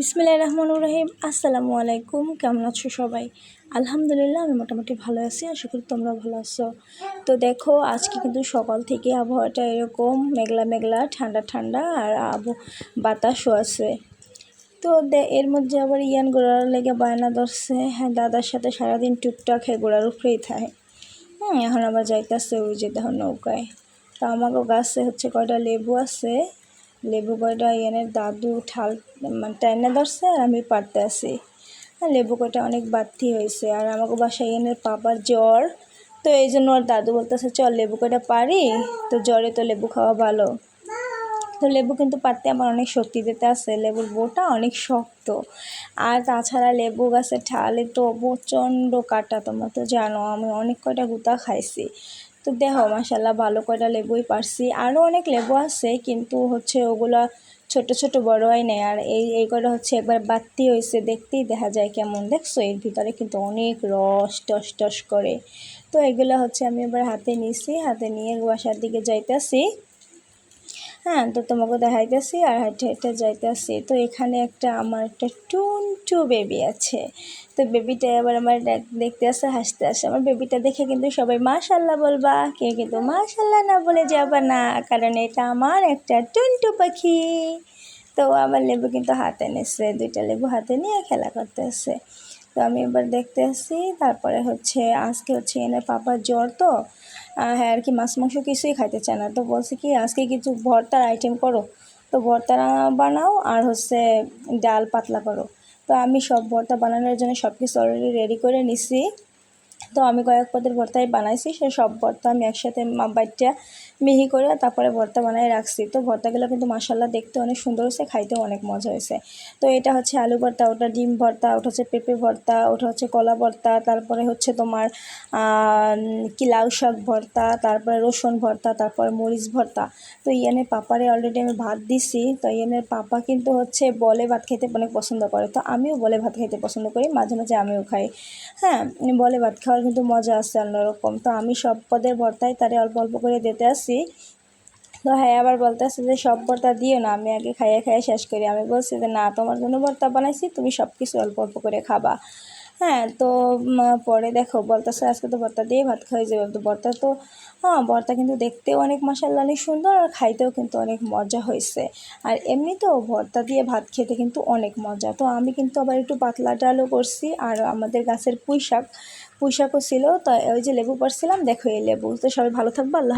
বিসমিল্লাহ রহমান রহিম। আসসালামু আলাইকুম। কেমন আছো সবাই? আলহামদুলিল্লাহ, আমি মোটামুটি ভালো আছি। আশা করি তোমরা ভালো আছো। তো দেখো, আজকে কিন্তু সকাল থেকে আবহাওয়াটা এরকম মেঘলা মেঘলা, ঠান্ডা ঠান্ডা আর আবু বাতাসও আছে। তো এর মধ্যে আবার ইয়ান গোড়ার লেগে বায়না ধরছে। হ্যাঁ দাদার সাথে সারাদিন টুকটাক হ্যাঁ গোড়ার উপরেই থাকে। হ্যাঁ এখন আবার যাইতেছে ওই যে দেখো নৌকায়। তো আমাকেও গাছে হচ্ছে কয়টা লেবু আছে? লেবু কয়টা এনে দাদু ঠাল মানে টাইনা ধরছে আর আমি পারতে আছি। আর লেবু কয়টা অনেক বাড়তি হয়েছে আর আমাকে বাসায় এনে পাপার জ্বর। তো এই জন্য আর দাদু বলতেছে, চল লেবু কয়টা পারি? তো জ্বরে তো লেবু খাওয়া ভালো। তো লেবু কিন্তু পারতে আমার অনেক শক্তি দিতে আছে। লেবুর বোটা অনেক শক্ত। আর তাছাড়া লেবু গাছের ঠালে তো প্রচণ্ড কাটা, তোমরা তো জানো, আমি অনেক কয়টা গুতা খাইছি। তো দেখো মাসাল্লাহ ভালো কয়টা লেবুই পারছি। আরও অনেক লেবু আছে, কিন্তু হচ্ছে ওগুলা ছোট ছোট বড় হয় নেই। আর এই এই কটা হচ্ছে একবার বাতি হয়েছে, দেখতেই দেখা যায় কেমন। দেখছ? এর ভিতরে কিন্তু অনেক রস টস টস করে। তো এগুলো হচ্ছে আমি এবার হাতে নিছি, হাতে নিয়ে বাসার দিকে যাইতেছি। হ্যাঁ তো তোমাকে দেখাইতেছি আর হাইটে হাইটে যাইতেছি। তো এখানে একটা আমার একটা টুনটু বেবি আছে। তো বেবিটা এবার আমার দেখতে আসে, হাসতে আসে। আমার বেবিটা দেখে কিন্তু সবাই মাশাল্লাহ বলবা কে কিন্তু মাশাল্লাহ না বলে যাবা না, কারণ এটা আমার একটা টুনটু পাখি। তো আমার লেবু কিন্তু হাতে নিচ্ছে দুইটা লেবু হাতে নিয়ে খেলা করতে আসে তো আমি এবার দেখতে আসি, তারপরে হচ্ছে, আজকে হচ্ছে এনে পাপার জ্বর তো। হ্যাঁ আর কি মাছ, মাংস কিছুই খাইতে চায় না। তো বলছে কি, আজকে কিছু ভর্তার আইটেম করো। তো ভর্তা বানাও আর হচ্ছে ডাল পাতলা করো। তো আমি সব ভর্তা বানানোর জন্য সব কিছু অলরেডি রেডি করে নিছি। তো আমি কয়েক পদের ভর্তাই বানাইছি, সে সব ভর্তা আমি একসাথে বাইটটা মিহি করে তারপরে ভর্তা বানিয়ে রাখছি। তো ভর্তাগুলো কিন্তু মাসাল্লাহ দেখতে অনেক সুন্দর হয়েছে, খাইতেও অনেক মজা হয়েছে। তো এটা হচ্ছে আলু ভর্তা, ওটা ডিম ভর্তা, ওটা হচ্ছে পেঁপে ভর্তা, ওটা হচ্ছে কলা ভর্তা, তারপরে হচ্ছে তোমার কি লাউ শাক ভর্তা, তারপরে রসুন ভর্তা, তারপরে মরিচ ভর্তা। তো ইয়ানের পাপারে অলরেডি আমি ভাত দিছি, তো ইয়ানের পাপা কিন্তু হচ্ছে বলে ভাত খেতে অনেক পছন্দ করে। তো আমিও বলে ভাত খেতে পছন্দ করি, মাঝে মাঝে আমিও খাই। হ্যাঁ বলে ভাত খাওয়ার কিন্তু মজা আছে অন্যরকম। তো আমি সব পদের ভর্তায় তারে অল্প অল্প করে দিতে আসি। তো হ্যাঁ আবার বলতে আসছে যে সব ভর্তা দিও না, আমি আগে খাইয়ে খাইয়ে শেষ করি। আমি বলছি যে না, তোমার জন্য ভর্তা বানাইছি, তুমি সব কিছু অল্প অল্প করে খাবা। হ্যাঁ তো পরে দেখো বলতেছে আজকে তো বর্তা দিয়ে ভাত খাওয়াই যাবে। তো বর্তা তো হ্যাঁ বর্তা কিন্তু দেখতেও অনেক মশাল্লা অনেক সুন্দর আর খাইতেও কিন্তু অনেক মজা হয়েছে। আর এমনিতেও ভর্তা দিয়ে ভাত খেতে কিন্তু অনেক মজা। তো আমি কিন্তু আবার একটু পাতলা ডালও করছি আর আমাদের গাছের পুঁই শাক পুঁই শাকও ছিল। তো ওই যে লেবু পারছিলাম দেখো এই লেবু। তো সবাই ভালো থাকব, আল্লাহ